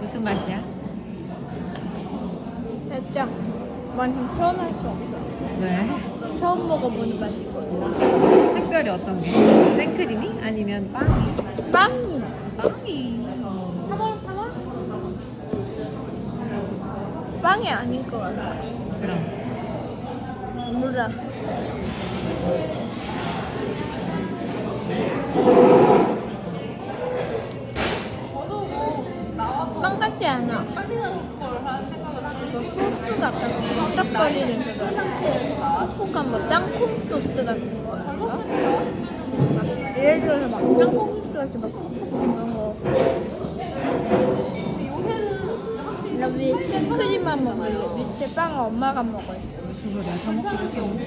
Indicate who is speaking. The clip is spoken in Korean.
Speaker 1: 무슨 맛이야? 살짝 완전 표현할 수 없어.
Speaker 2: 왜?
Speaker 1: 처음 먹어보는 맛이거든.
Speaker 2: 특별히 어떤 게? 생크림이? 아니면 빵이?
Speaker 1: 빵이.
Speaker 2: 빵이. 어. 3월, 3월?
Speaker 1: 빵이 아닌 것 같아.
Speaker 2: 그럼.
Speaker 1: 몰라. 빵 같지 않아. 이거 소스 같아. 딱거리는 그거. 촉촉한 뭐 땅콩 소스 같은? 막 예를 들어서 막 땅콩 소스 같이 막 콕콕 거. 나 위에 크림만 먹을래. 밑에 빵은 엄마가 먹어요.
Speaker 2: 무슨 소리야? 다 먹기로 좀.